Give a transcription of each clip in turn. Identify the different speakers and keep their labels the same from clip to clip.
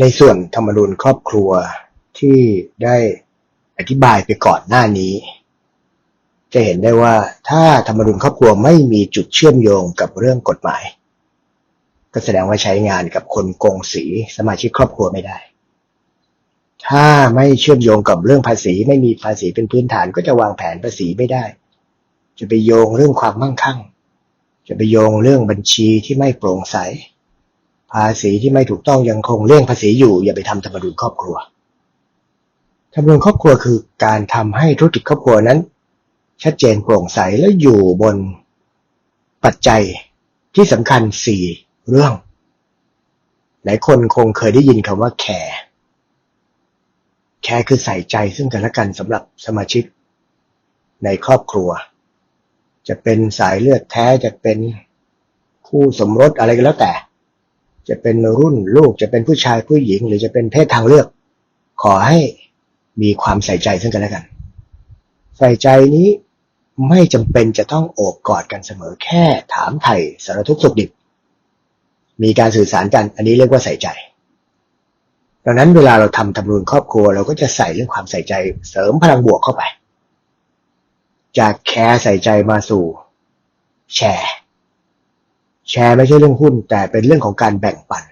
Speaker 1: ในส่วนธรรมนูญครอบครัวที่ได้อธิบายไปก่อนหน้านี้ จะเห็นได้ว่าถ้าธรรมนูญครอบครัวไม่มีจุดเชื่อมโยงกับเรื่องกฎหมาย ก็แสดงว่าใช้งานกับคนโกงสีสมาชิกครอบครัวไม่ได้ ถ้าไม่เชื่อมโยงกับเรื่องภาษี ไม่มีภาษีเป็นพื้นฐานก็จะวางแผนภาษีไม่ได้ จะไปโยงเรื่องความมั่งคั่ง จะไปโยงเรื่องบัญชีที่ไม่โปร่งใส ภาษีที่ไม่ถูกต้องยังคงเรื่องภาษีอยู่ อย่าไปทำธรรมนูญครอบครัวธรรมนูญครอบครัวคือการทำให้ธุรกิจครอบครัวนั้น ชัดเจนโปร่งใสและอยู่บนปัจจัยที่สำคัญสี่เรื่อง หลายคนคงเคยได้ยินคำว่าแคร์แคร์คือใส่ใจซึ่งกันและกันสำหรับสมาชิก ในครอบครัว จะเป็นสายเลือดแท้จะเป็นคู่สมรสอะไรก็แล้วแต่ จะเป็นรุ่นลูกจะเป็นผู้ชายผู้หญิง หรือจะเป็นเพศทางเลือก ขอให้มีความใส่ใจซึ่งกันและกัน ใส่ใจนี้ไม่จำเป็นจะต้องโอบกอดกันเสมอแค่ถามไถ่สารทุกข์สุขดิบ มีการสื่อสารกัน อันนี้เรียกว่าใส่ใจ ดังนั้นเวลาเราทำธรรมนูญครอบครัว เราก็จะใส่เรื่องความใส่ใจเสริมพลังบวกเข้าไป จากแคร์ใส่ใจมาสู่ แชร์ แชร์ไม่ใช่เรื่องหุ้น แต่เป็นเรื่องของการแบ่งปัน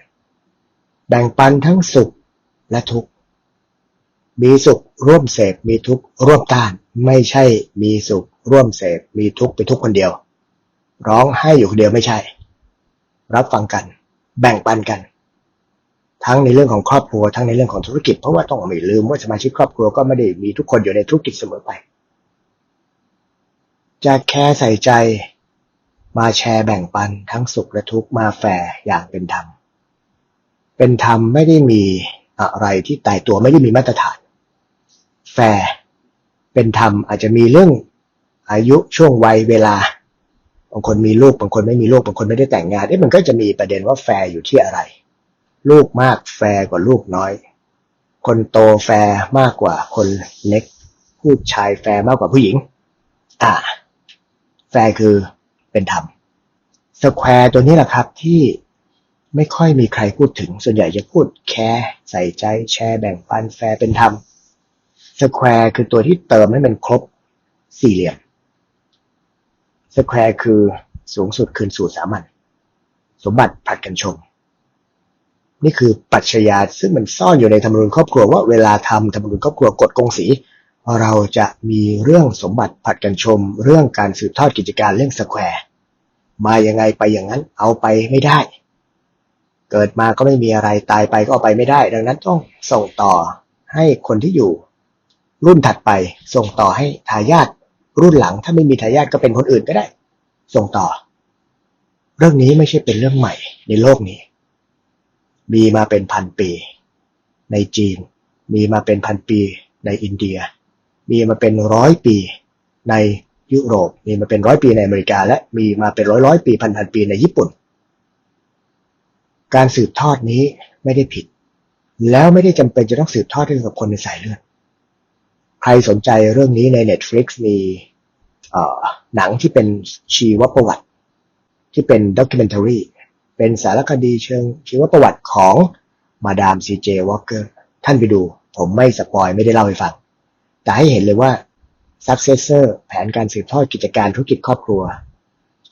Speaker 1: แบ่งปันทั้งสุขและทุกข์ มีสุขร่วมเสพมีทุกข์ร่วมต้าน ไม่ใช่มีสุขร่วมเสพมีทุกข์ไปทุกคนเดียว ร้องให้อยู่คนเดียวไม่ใช่ รับฟังกัน แบ่งปันกัน ทั้งในเรื่องของครอบครัวทั้งในเรื่องของธุรกิจ เพราะว่าต้องไม่ลืมว่าสมาชิกครอบครัวก็ไม่ได้มีทุกคนอยู่ในธุรกิจเสมอไปจะแค่ใส่ใจ มาแชร์แบ่งปันทั้งสุขและทุกข์มาแฟร์อย่างเป็นธรรม เป็นธรรมไม่ได้มีอะไรที่ตายตัวไม่ได้มีมาตรฐาน แฟร์เป็นธรรมอาจจะมีเรื่องอายุช่วงวัยเวลา บางคนมีลูกบางคนไม่มีลูกบางคนไม่ได้แต่งงานเอ๊ะมันก็จะมีประเด็นว่าแฟร์อยู่ที่อะไร ลูกมากแฟร์กว่าลูกน้อย คนโตแฟร์มากกว่าคนเล็กผู้ชายแฟร์มากกว่าผู้หญิง อ่า แฟร์คือ เป็นธรรมสแควร์ตัวนี้แหละครับที่ไม่ค่อยมีใครพูดถึง ส่วนใหญ่จะพูดแคร์ใส่ใจแชร์แบ่งปันแฟร์เป็นธรรมสแควร์คือตัวที่เติมให้มันครบสี่เหลี่ยมสแควร์คือสูงสุดคืนสู่สามัญสมบัติผัดกันชม นี่คือปรัชญาซึ่งมันซ่อนอยู่ในธรรมนูญครอบครัวว่าเวลาทำธรรมนูญครอบครัวกฎกงสี เราจะมีเรื่องสมบัติผัดกันชม เรื่องการสืบทอดกิจการเรื่องสแควร์ มายังไงไปอย่างนั้น เอาไปไม่ได้ เกิดมาก็ไม่มีอะไรตายไปก็เอาไปไม่ได้ ดังนั้นต้องส่งต่อให้คนที่อยู่ รุ่นถัดไป ส่งต่อให้ทายาทรุ่นหลัง ถ้าไม่มีทายาทก็เป็นคนอื่นก็ได้ ส่งต่อ เรื่องนี้ไม่ใช่เป็นเรื่องใหม่ในโลกนี้ มีมาเป็นพันปี ในจีน มีมาเป็นพันปี ในอินเดีย มีมาเป็นร้อยปี ใน ยุโรป มีมาเป็นร้อยปีในอเมริกา และมีมาเป็นร้อยร้อยปีพันพันปีในญี่ปุ่น การสืบทอดนี้ไม่ได้ผิด แล้วไม่ได้จำเป็นจะต้องสืบทอดให้กับคนในสายเลือดใครสนใจเรื่องนี้ใน Netflix มีหนังที่เป็นชีวประวัติ ที่เป็นด็อกิเมนทารีเป็นสารคดีเชิงชีวประวัติของมาดามซีเจวอลเกอร์ท่านไปดู ผมไม่สปอยไม่ได้เล่าให้ฟัง แต่ให้เห็นเลยว่า successor แผนการสืบทอดกิจการธุรกิจครอบครัว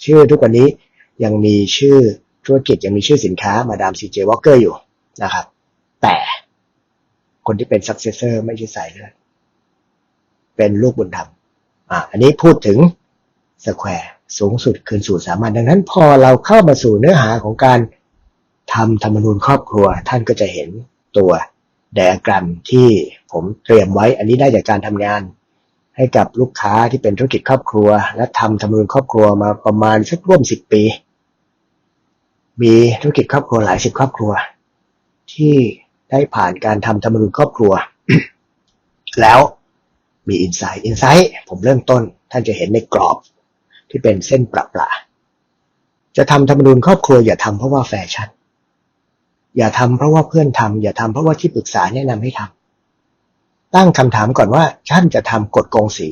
Speaker 1: ชื่อทุกวันนี้ยังมีชื่อธุรกิจยังมีชื่อสินค้ามาดามซีเจวอลเกอร์อยู่นะครับ แต่คนที่เป็น successor ไม่ใช่สายเลือดเป็นลูกบุญธรรมอ่าอันนี้พูดถึงสแควร์สูงสุดคืนสู่สามัญดังนั้นพอเราเข้ามาสู่เนื้อหาของการทำธรรมนูญครอบครัว ท่านก็จะเห็นตัวไดอะแกรมที่ผมเตรียมไว้อันนี้ได้จากการทำงาน ให้กับลูกค้าที่เป็นธุรกิจครอบครัว และทำธรรมนูญครอบครัวมาประมาณสักร่วมสิบปี มีธุรกิจครอบครัวหลายสิบครอบครัว ที่ได้ผ่านการทำธรรมนูญครอบครัว แล้วมีอินไซต์อินไซต์ผมเริ่มต้นท่านจะเห็นในกรอบที่เป็นเส้นประปราจะทำธรรมนูญครอบครัวอย่าทำเพราะว่าแฟชั่นอย่าทำเพราะว่าเพื่อนทำอย่าทำเพราะว่าที่ปรึกษาแนะนำให้ทำ ตั้งคำถามก่อนว่าท่านจะทำกฎกงสี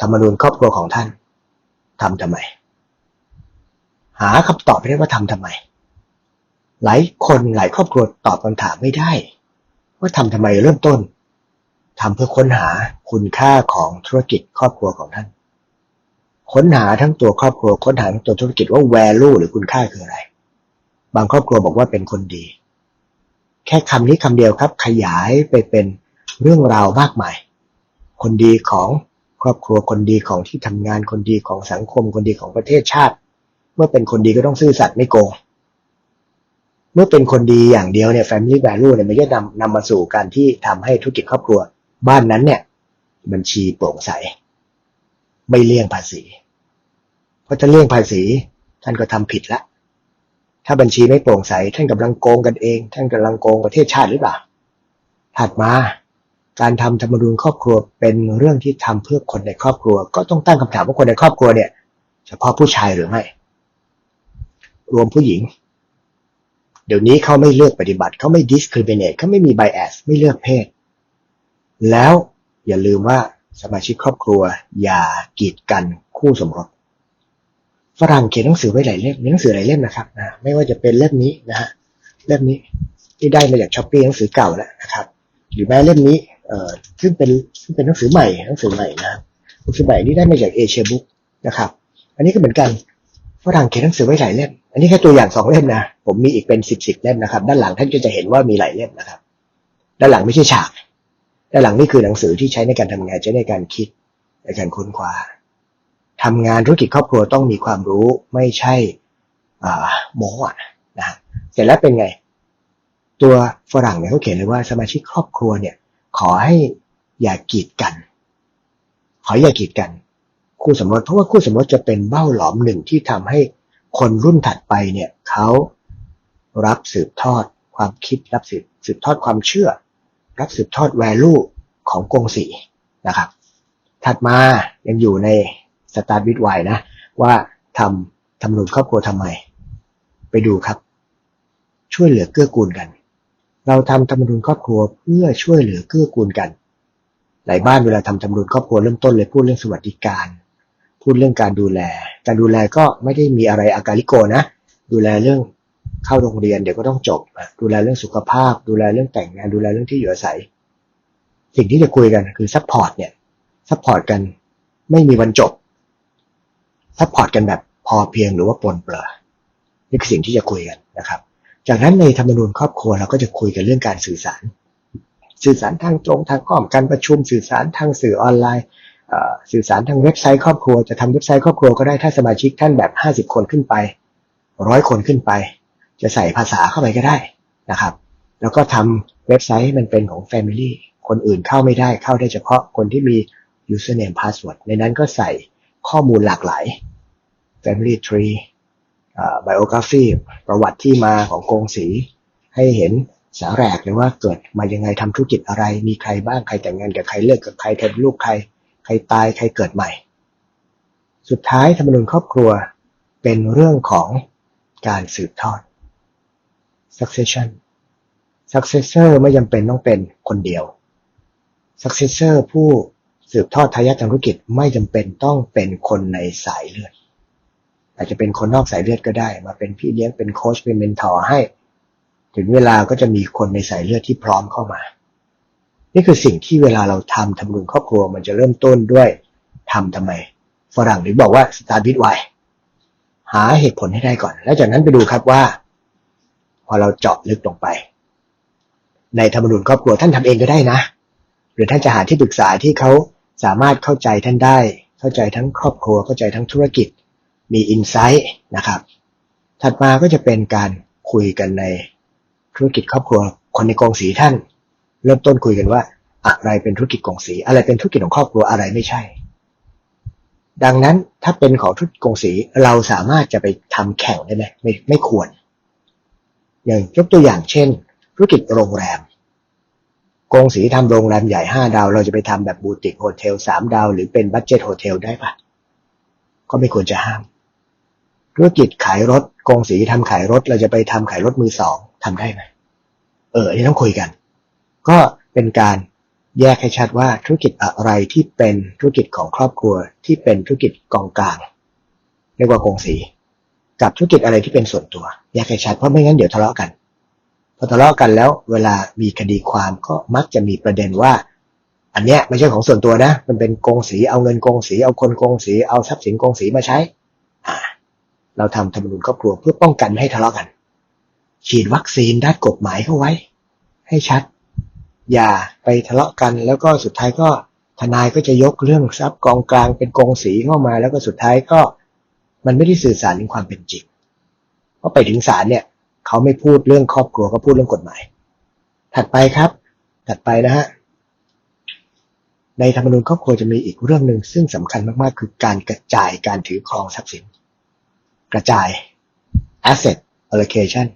Speaker 1: ธรรมนูญครอบครัวของท่านทำทำไม หาคำตอบไปได้ว่าทำทำไม หลายคนหลายครอบครัวตอบคำถามไม่ได้ ว่าทำทำไมเริ่มต้นทำเพื่อค้นหาคุณค่าของธุรกิจครอบครัวของท่าน ค้นหาทั้งตัวครอบครัวค้นหาทั้งตัวธุรกิจว่า value หรือคุณค่าคืออะไร บางครอบครัวบอกว่าเป็นคนดี แค่คำนี้คำเดียวครับ ขยายไปเป็น เรื่องราวมากมาย คนดีของครอบครัวคนดีของที่ทำงานคนดีของสังคมคนดีของประเทศชาติ เมื่อเป็นคนดีก็ต้องซื่อสัตย์ไม่โกง เมื่อเป็นคนดีอย่างเดียวเนี่ย family value เนี่ยมันจะนำนำมาสู่การที่ทำให้ธุรกิจครอบครัว บ้านนั้นเนี่ย บัญชีโปร่งใส ไม่เลี่ยงภาษี เพราะถ้าเลี่ยงภาษี ท่านก็ทำผิดละถ้าบัญชีไม่โปร่งใส ท่านกำลังโกงกันเอง ท่านกำลังโกงประเทศชาติหรือเปล่าถัดมา การทำธรรมนูญครอบครัวเป็นเรื่องที่ทำเพื่อคนในครอบครัว ก็ต้องตั้งคำถามว่าคนในครอบครัวเนี่ย เฉพาะผู้ชายหรือไม่ รวมผู้หญิง เดี๋ยวนี้เขาไม่เลือกปฏิบัติเขาไม่ discriminate เขาไม่มี bias ไม่เลือกเพศ แล้วอย่าลืมว่าสมาชิกครอบครัว อย่ากีดกันคู่สมรสฝรั่งเขียนหนังสือไว้หลายเล่มมีหนังสือหลายเล่มนะครับนะไม่ว่าจะเป็นเล่มนี้นะฮะเล่มนี้ที่ได้มาจากช้อปปี้หนังสือเก่าแล้วนะครับ หรือแม้เล่มนี้ ซึ่งเป็นซึ่งเป็นหนังสือใหม่หนังสือใหม่นะหนังสือใหม่ที่ได้มาจากเอเชียบุ๊กนะครับ อันนี้ก็เหมือนกันฝรั่งเขียนหนังสือไว้หลายเล่ม อันนี้แค่ตัวอย่างสองเล่มนะ ผมมีอีกเป็นสิบสิบเล่มนะครับ ด้านหลังท่านก็จะเห็นว่ามีหลายเล่มนะครับ ด้านหลังไม่ใช่ฉาก ด้านหลังนี่คือหนังสือที่ใช้ในการทำงานใช้ในการคิดในการค้นคว้าทำงานธุรกิจครอบครัวต้องมีความรู้ไม่ใช่อ่าโม้อะนะเสร็จแล้วเป็นไง ตัวฝรั่งเนี่ยเขาเขียนเลยว่าสมาชิกครอบครัวเนี่ย ขอให้อย่ากีดกัน ขออย่ากีดกัน คู่สมรสเพราะว่าคู่สมรสจะเป็นเบ้าหลอมหนึ่งที่ทำให้คนรุ่นถัดไปเนี่ยเขารับสืบทอดความคิดรับสืบสืบทอดความเชื่อ รับสืบทอด value ของกงสีนะครับ ถัดมายังอยู่ในสตาร์ทวิดไวนะ ว่าทำทำนุนครอบครัวทำไม ไปดูครับ ช่วยเหลือเกื้อกูลกัน เราทำธรรมนูญครอบครัวเพื่อช่วยเหลือเกื้อกูลกัน หลายบ้านเวลาทำธรรมนูญครอบครัวเริ่มต้นเลยพูดเรื่องสวัสดิการ พูดเรื่องการดูแล การดูแลก็ไม่ได้มีอะไรอาการิโกนะ ดูแลเรื่องเข้าโรงเรียนเดี๋ยวก็ต้องจบ ดูแลเรื่องสุขภาพ ดูแลเรื่องแต่งงาน ดูแลเรื่องที่อยู่อาศัย สิ่งที่จะคุยกันคือซัพพอร์ตเนี่ยซัพพอร์ตกันไม่มีวันจบซัพพอร์ตกันแบบพอเพียงหรือว่าปนเปื้อนี่คือสิ่งที่จะคุยกันนะครับ จากนั้นในธรรมนูญครอบครัวเราก็จะคุยกันเรื่องการสื่อสาร สื่อสารทางตรงทางอ้อมการประชุมสื่อสารทางสื่อออนไลน์สื่อสารทางเว็บไซต์ครอบครัวจะทำเว็บไซต์ครอบครัวก็ได้ถ้าสมาชิกท่านแบบห้าสิบคนขึ้นไปร้อยคนขึ้นไป จะใส่ภาษาเข้าไปก็ได้นะครับ แล้วก็ทำเว็บไซต์ให้มันเป็นของ Family คนอื่นเข้าไม่ได้เข้าได้เฉพาะคนที่มี username password ในนั้นก็ใส่ข้อมูลหลากหลาย Family Tree อ่า biography ประวัติที่มาของกงสี ให้เห็นสาแรกเลยว่าเกิดมายังไงทำธุรกิจอะไร มีใครบ้างใครแต่งงานกับใครเลิกกับใครใครเป็นลูกใคร ใครตายใครเกิดใหม่ สุดท้ายธรรมนูญครอบครัวเป็นเรื่องของการสืบทอด succession successor ไม่จำเป็นต้องเป็นคนเดียว successor ผู้สืบทอดทายาทธุรกิจไม่จำเป็นต้องเป็นคนในสายเลือด อาจจะเป็นคนนอกสายเลือดก็ได้ มาเป็นพี่เลี้ยงเป็นโค้ชเป็นเมนทอร์ให้ ถึงเวลาก็จะมีคนในสายเลือดที่พร้อมเข้ามา นี่คือสิ่งที่เวลาเราทำทำนุนครอบครัวมันจะเริ่มต้นด้วยทำทำไม ฝรั่งหรือบอกว่า start with why หาเหตุผลให้ได้ก่อน แล้วจากนั้นไปดูครับว่า พอเราเจาะลึกลงไป ในธรรมนูญครอบครัวท่านทำเองก็ได้นะ หรือท่านจะหาที่ปรึกษาที่เขาสามารถเข้าใจท่านได้ เข้าใจทั้งครอบครัวเข้าใจทั้งธุรกิจ มีอินไซต์นะครับ ถัดมาก็จะเป็นการคุยกันในธุรกิจครอบครัวคนในกองสีท่าน เริ่มต้นคุยกันว่า อะไรเป็นธุรกิจกองสี อะไรเป็นธุรกิจของครอบครัวอะไรไม่ใช่ ดังนั้นถ้าเป็นของธุรกิจกองสีเราสามารถจะไปทำแข่งได้ไหมไม่ไม่ควร อย่างยกตัวอย่างเช่น ธุรกิจโรงแรมกองสีทำโรงแรมใหญ่ห้าดาว เราจะไปทำแบบบูติกโฮเทลสามดาว หรือเป็นบัตเจ็ตโฮเทลได้ปะก็ไม่ควรจะห้าม ธุรกิจขายรถกงสีทำขายรถ เราจะไปทำขายรถมือสองทำได้ไหมเออนนี้ต้องคุยกัน ก็เป็นการแยกให้ชัดว่าธุรกิจอะไรที่เป็นธุรกิจของครอบครัวที่เป็นธุรกิจกองกลางเรียกว่ากงสี กับธุรกิจอะไรที่เป็นส่วนตัว แยกให้ชัดเพราะไม่งั้นเดี๋ยวทะเลาะกันพอทะเลาะกันแล้ว เวลามีคดีความก็มักจะมีประเด็นว่า อันเนี้ยไม่ใช่ของส่วนตัวนะ มันเป็นกงสีเอาเงินกงสีเอาคนกงสีเอาทรัพย์สินกงสีมาใช้ เราทำธรรมนูญครอบครัวเพื่อป้องกันไม่ให้ทะเลาะกัน ฉีดวัคซีนด้านกฎหมายเข้าไว้ ให้ชัด อย่าไปทะเลาะกัน แล้วก็สุดท้ายก็ทนายก็จะยกเรื่องทรัพย์กองกลางเป็นกองสีเข้ามา แล้วก็สุดท้ายก็มันไม่ได้สื่อสารถึงความเป็นจริงเพราะไปถึงศาลเนี่ย เขาไม่พูดเรื่องครอบครัวเขาพูดเรื่องกฎหมาย ถัดไปครับ ถัดไปนะฮะในธรรมนูญครอบครัวจะมีอีกเรื่องหนึ่งซึ่งสำคัญมากๆ คือการกระจายการถือครองทรัพย์สิน กระจาย asset allocation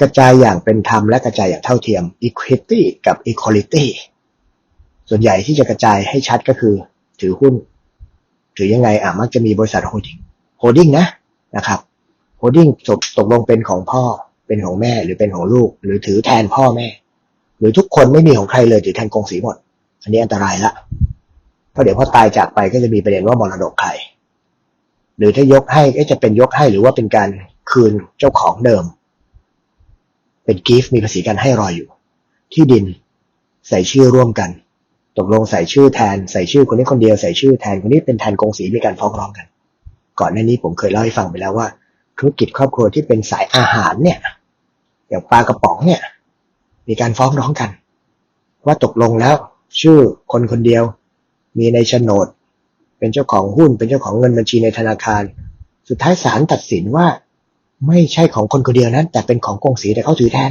Speaker 1: กระจายอย่างเป็นธรรมและกระจายอย่างเท่าเทียม equity กับ equality ส่วนใหญ่ที่จะกระจายให้ชัดก็คือ ถือหุ้น ถือยังไงอะมักจะมีบริษัทโฮดิ้งโฮดิ้งนะนะครับโฮดิ้งตกตกลงเป็นของพ่อเป็นของแม่หรือเป็นของลูก หรือถือแทนพ่อแม่ หรือทุกคนไม่มีของใครเลยถือแทนกองสีหมด อันนี้อันตรายละเพราะเดี๋ยวพอตายจากไปก็จะมีประเด็นว่ามรดกใคร หรือถ้ายกให้ก็จะเป็นยกให้หรือว่าเป็นการคืนเจ้าของเดิม เป็นกิฟต์มีภาษีการให้รออยู่ ที่ดินใส่ชื่อร่วมกัน ตกลงใส่ชื่อแทนใส่ชื่อคนนี้คนเดียวใส่ชื่อแทนคนนี้เป็นแทนกงสีมีการฟ้องร้องกัน ก่อนหน้านี้ผมเคยเล่าให้ฟังไปแล้วว่า ธุรกิจครอบครัวที่เป็นสายอาหารเนี่ยอย่างปลากระป๋องเนี่ย มีการฟ้องร้องกัน ว่าตกลงแล้ว ชื่อคนคนเดียว มีในโฉนด เป็นเจ้าของหุ้น เป็นเจ้าของเงินบัญชีในธนาคาร สุดท้ายศาลตัดสินว่า ไม่ใช่ของคนคนเดียวนั้น แต่เป็นของกงสีแต่เขาถือแทน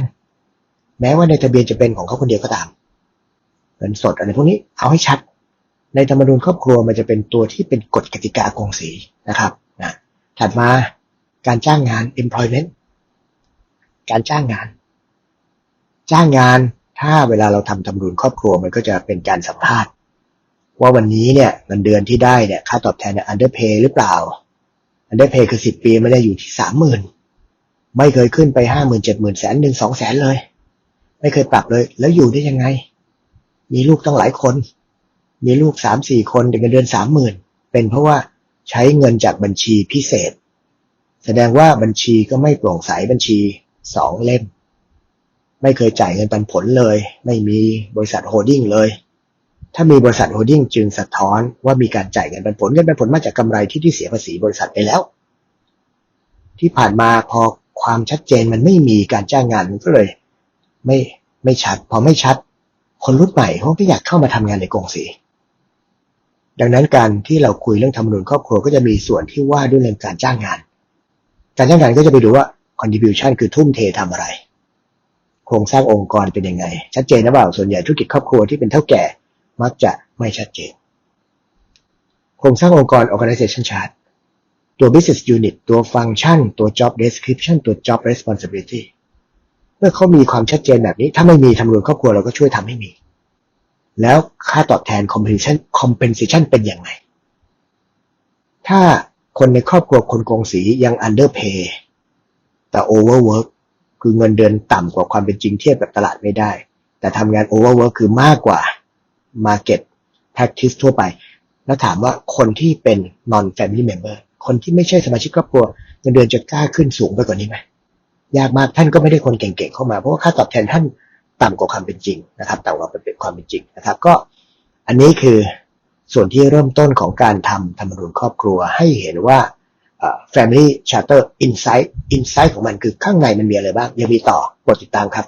Speaker 1: แม้ว่าในทะเบียนจะเป็นของเขาคนเดียวก็ตามเงินสดอะไรพวกนี้เอาให้ชัด ในธรรมนูญครอบครัวมันจะเป็นตัวที่เป็นกฎกติกากงสีนะครับนะถัดมาการจ้างงาน employment การจ้างงาน จ้างงานถ้าเวลาเราทำธรรมนูญครอบครัวมันก็จะเป็นการสัมภาษณ์ ว่าวันนี้เนี่ยเงินเดือนที่ได้เนี่ยค่าตอบแทนเนี่ย underpay หรือเปล่า underpay คือสิบปีไม่ได้อยู่ที่สามหมื่นไม่เคยขึ้นไปห้าหมื่นเจ็ดหมื่นแสนหนึ่งสองแสนเลย ไม่เคยปรับเลย แล้วอยู่ได้ยังไง มีลูกตั้งหลายคน มีลูกสามสี่คนแต่เงินเดือนสามหมื่นเป็นเพราะว่าใช้เงินจากบัญชีพิเศษ แสดงว่าบัญชีก็ไม่โปร่งใสบัญชีสองเล่ม ไม่เคยจ่ายเงินปันผลเลย ไม่มีบริษัทโฮดดิ้งเลย ถ้ามีบริษัทโฮดดิ้งจึงสะท้อนว่ามีการจ่ายเงินปันผลเงินปันผลมาจากกำไรที่ที่เสียภาษีบริษัทไปแล้ว ที่ผ่านมาพอความชัดเจนมันไม่มีการจ้างงานมันก็เลย ไม่ไม่ชัด พอไม่ชัด คนรุ่นใหม่เขาไม่อยากเข้ามาทำงานในกองสีดังนั้นการที่เราคุยเรื่องธรรมนูญครอบครัวก็จะมีส่วนที่ว่าด้วยเรื่องการจ้างงาน การจ้างงานก็จะไปดูว่า contribution คือทุ่มเททำอะไร โครงสร้างองค์กรเป็นยังไง ชัดเจนนะเปล่าส่วนใหญ่ธุรกิจครอบครัวที่เป็นเท่าแก่ มักจะไม่ชัดเจน โครงสร้างองค์กร organization chart ตัว business unit ตัว function ตัว job description ตัว job responsibility เมื่อเขามีความชัดเจนแบบนี้ ถ้าไม่มีทำรวจครอบครัวเราก็ช่วยทำให้มี แล้วค่าตอบแทน compensation compensation เป็นอย่างไร ถ้าคนในครอบครัวคนโกงสียัง underpay แต่ overwork คือเงินเดือนต่ำกว่าความเป็นจริงเทียบกับตลาดไม่ได้ แต่ทำงาน overwork คือมากกว่า market practice ทั่วไป แล้วถามว่าคนที่เป็น non family member คนที่ไม่ใช่สมาชิกครอบครัวเงินเดือนจะกล้าขึ้นสูงไปกว่านี้ไหมยากมากท่านก็ไม่ได้คนเก่งๆเข้ามา เพราะว่าค่าตอบแทนท่านต่ำกว่าความเป็นจริงนะครับต่ำกว่าเป็นความเป็นจริงนะครับ ก็อันนี้คือส่วนที่เริ่มต้นของการทำธรรมนูญครอบครัวให้เห็นว่า Family Charter Insight Insight ของมันคือข้างในมันมีอะไรบ้าง ยังมีต่อโปรดติดตามครับ